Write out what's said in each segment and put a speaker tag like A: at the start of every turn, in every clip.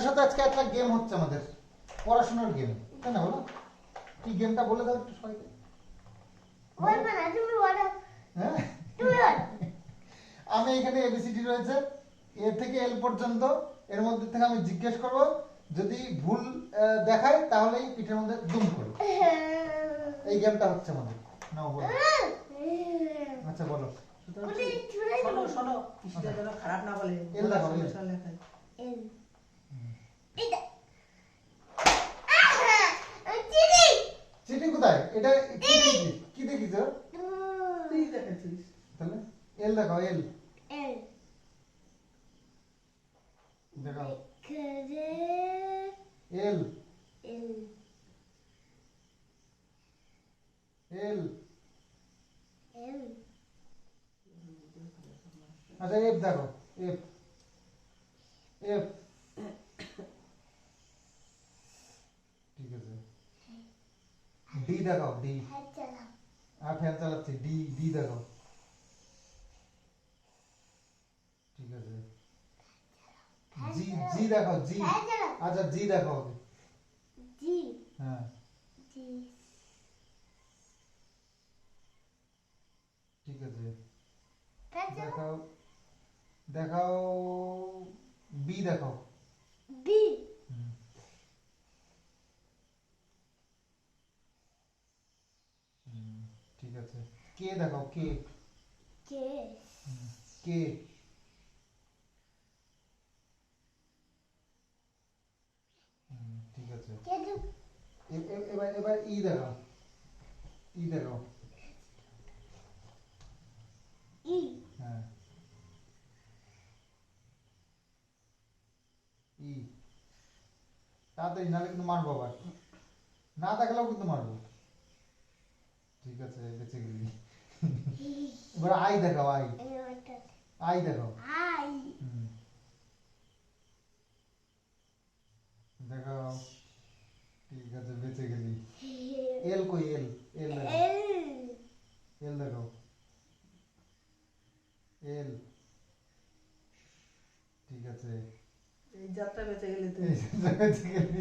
A: সাথে আজকে একটা গেম হচ্ছে আমাদের পড়াশোনার গেম তাই না বলো? কি গেমটা বলে দাও একটু সবাইকে?
B: বলবে না তুমি বলো।
A: হ্যাঁ?
B: তুমি বলো।
A: আমি এখানে এবিসিডি রয়েছে এ থেকে এল পর্যন্ত এর মধ্যে থেকে আমি জিজ্ঞেস করব যদি ভুল দেখায় তাহলেই পিঠের মধ্যে দুম করো এই গেমটা হচ্ছে আমাদের। নাও বলো। আচ্ছা বলো।
C: শোনো শোনো পিসিটা যেন খারাপ না বলে।
A: এল দেখাও, এল। চিটিং কোথায়? এটা কি দেখি কি দেখিস ওর?
C: তুই দেখেছিস
A: তাহলে এল দেখাও এল
B: এল
A: দেখাও।
B: করে
A: এল
B: এল
A: এল
B: এল
A: আচ্ছা এফ দেখো এফ এফ ঠিক আছে ডি দেখাও ডি আর ফ্যান চালাচ্ছি ডি ডি দেখাও ঠিক আছে। জি জি দেখাও জি আচ্ছা জি দেখাও
B: জি
A: হ্যাঁ। ঠিক আছে। দেখাও। দেখাও। বি দেখাও
B: বি
A: ঠিক আছে। কে দেখাও কে?
B: কে?
A: কে? ঠিক আছে। এবার এবার ই দেখাও। ই দেখাও।
B: ই।
A: হ্যাঁ। ই। তাড়াতাড়ি নাহলে কিন্তু মারবো আবার। না দেখালেও কিন্তু মারবো। ঠিক আছে বেঁচে গেলি এবার আই দেখাও আই। আই দেখাও।
B: আই।
A: দেখাও। ঠিক আছে বেঁচে গেলি। এল কই এল? এল দেখাও।
B: এল।
A: এল দেখাও। এল। ঠিক আছে।
C: এই যাত্রা বেঁচে গেলি তুই
A: বেঁচে গেলি।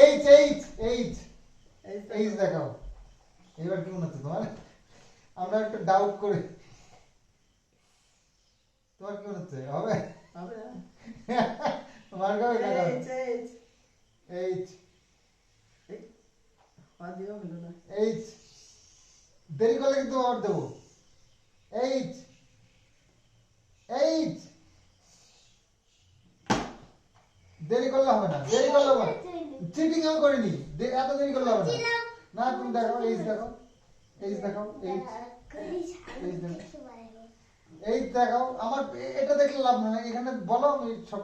A: এইচ এইচ এইচ এইচ দেখাও। এবার কেমন হচ্ছে? তোমার? আমরা একটু ডাউট করি। তোমার কেমন হচ্ছে? হবে?
C: হবে
A: তোমার কেমন দেখাও
C: এইচ, এইচ।
A: দেরি করলে কিন্তু আবার দেবো। এইচ এইচ দেরি করলে হবে না। দেরি করলে হবে না। চিটিং আমি করিনি। দে- এত দেরি করলে হবে না। না তুমি দেখাও এইচ দেখাও এইচ দেখাও এইচ এইচ দেখাও আমার এটা দেখলে লাভ না এখানে বলো আমি সব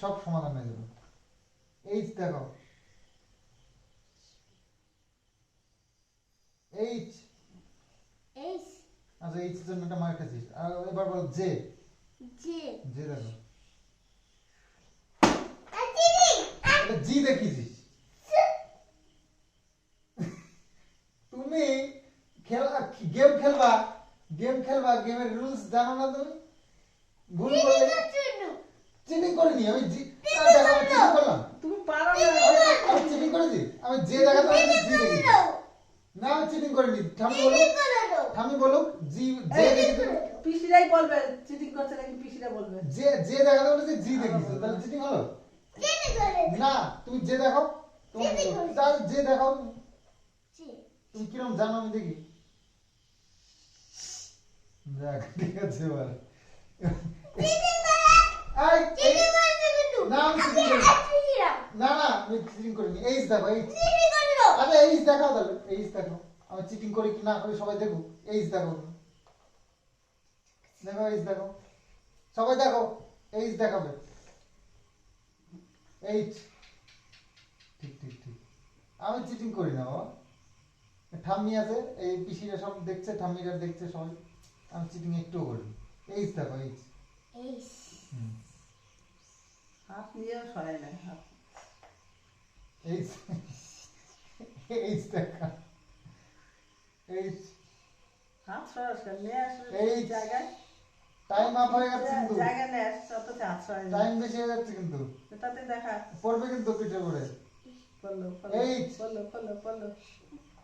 A: সব সমাধান হয়ে যাবে। এইচ দেখাও এইচ
B: এইচ
A: আচ্ছা জন্য একটা মার্ক খাচ্ছিস আর এবার বল জে
B: জে
A: জে দেখো জি দেখিছিস তুমি খেলা গেম খেলবা? গেম খেলবা? গেমের রুলস জানো না তুমি? ভুল করলে
B: চুনু
A: চিটিং করিনি আমি দেখো চিটিং করলাম।
C: তুমি পারো না।
A: আমি- আমি চিটিং করেছি। আমি যে দেখাতে আমি জি দেখেছি না আমি চিটিং করিনি। ঠামি বলুক ঠামি বলুক জি যে
C: পিসিরাই বলবে চিটিং করছে নাকি পিসিরা বলবে?
A: যে যে দেখাতে বলেছে জি দেখিস তাহলে চিটিং হলো? না তুমি যে দেখো তুমি যে দেখাও তুমি কিরম জানো আমি দেখি। দেখ ঠিক আছে এবার। আমি চিটিং না না আমি চিটিং করিনি। এইচ দেখো এইচ আরে এইচ দেখাও তাহলে এইচ দেখো। আমি চিটিং করি কি না করি সবাই দেখো এইচ দেখো। দেখো এইচ দেখো। সবাই দেখো এইচ দেখাবে। এইচ ঠিক ঠিক ঠিক। আমি চিটিং করি না বাবা। ঠাম্মি আছে এই পিসিরা সব দেখছে ঠাম্মিরা দেখছে সবাই। আমি চিটিং একটুও করি এইচ দেখো এইচ হুম।
C: হাত নিয়েও সরাই না হাত
A: এইচ এইচ দেখা। এইচ
C: হাত সরাস কেন? নিয়ে আসো
A: এই
C: জায়গায়।
A: টাইম আপ হয়ে যাচ্ছে কিন্তু।
C: জায়গা নেস তত আশ্রয় নেই।
A: টাইম বেশি হয়ে যাচ্ছে কিন্তু।
C: তাতে দেখা।
A: পড়বে কিন্তু পিঠে করে।
C: পড়ল
A: এই।
C: পড়ল পড়ল পড়ল।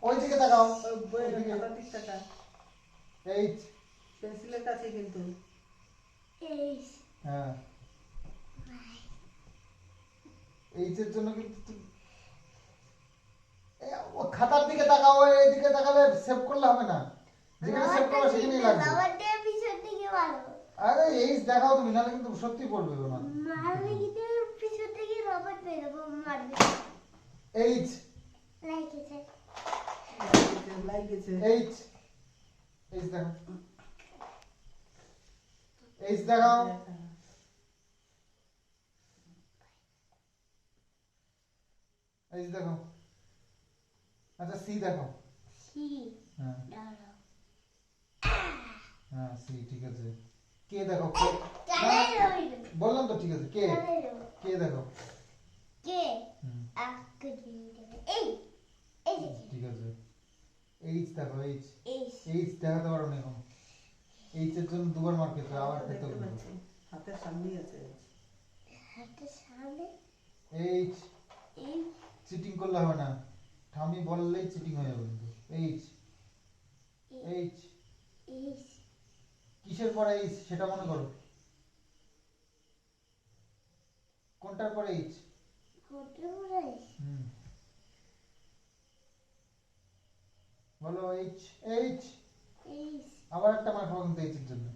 A: ওই দিকে তাকাও
C: ওই দিক টাকা
A: এইট
C: পেন্সিলের কাছে কিন্তু।
A: হ্যাঁ। এইচের জন্য কিন্তু খাতার দিকে তাকাও এই দিকে তাকালে সেভ করলে হবে না। যেখানে সেভ করবে সেখানেই লাগবে। আরে এইচ দেখাও তুমি নাহলে কিন্তু সত্যি পড়বে না।
B: মারলে কিন্তু পিছন থেকে রবার বেরোবো মারবে।
A: এইচ।
B: লাইকেছে
C: লাগিয়েছে
A: এইচ। এইচ দেখো। এইচ দেখাও এইচ দেখো আচ্ছা সি দেখো
B: সি
A: হ্যাঁ হ্যাঁ সি ঠিক আছে কে দেখো কে বললাম তো ঠিক আছে কে কে দেখো
B: কে
A: ঠিক আছে এইচ দেখো এইচ
B: এইচ
A: এইচ দেখাতে পারো না এখন এইচ এর জন্য দুবার মার খেতে আবার খেতে হবে।
C: হাতের সামনেই আছে।
B: হাতে সামনে? এই
A: চিটিং করলে হবে না। ঠামি বললেই চিটিং হয়ে যাবে। কিন্তু এইচ এইচ কিসের পরে এইচ সেটা মনে করো। কোনটার পরে এইচ বলো এইচ এইচ আবার একটা মার খাওয়া কিন্তু জন্য।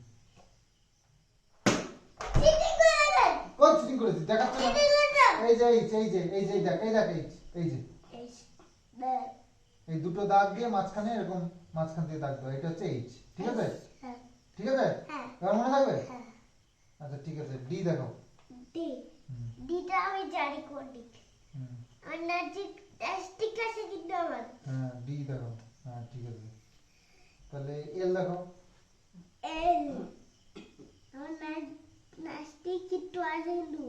A: কই চিটিং করেছি দেখাচ্ছ না এই যে এইচ এই যে এই যে দেখ এই দেখ এইচ এই যে। এই দুটো দাগ দিয়ে মাঝখানে এরকম মাঝখান দিয়ে দাগ এটা হচ্ছে এইচ ঠিক আছে?
B: হ্যাঁ।
A: ঠিক আছে?
B: হ্যাঁ।
A: এবার মনে থাকবে?
B: হ্যাঁ।
A: আচ্ছা ঠিক আছে ডি দেখো।
B: ডি ডিটা আমি কোন ঠিক আছে কিন্তু আমার।
A: হ্যাঁ ডি দেখো। হ্যাঁ ঠিক আছে। তাহলে এল দেখো।
B: এল। নাস্তিক কিন্তু আছে কিন্তু।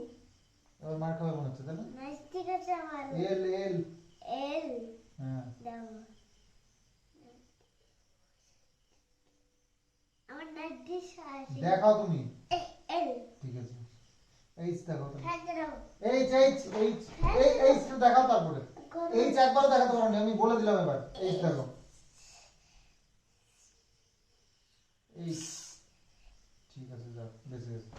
A: এবার মার খাবে মনে হচ্ছে তাই না?
B: নাস্তিক আছে আমার।
A: এল এল।
B: এল।
A: হ্যাঁ।
B: দাও। আমার নাস্তিক আছে
A: দেখাও তুমি।
B: এল।
A: ঠিক আছে। এইচ দেখো তুমি।
B: হ্যাঁ
A: এইচ এইচ এইচ। এই এইচ দেখাও তারপরে। এইচ একবার দেখাতে পারো আমি বলে দিলাম এবার। এইচ দেখো। ইস ঠিক আছে যা বেঁচে গেছে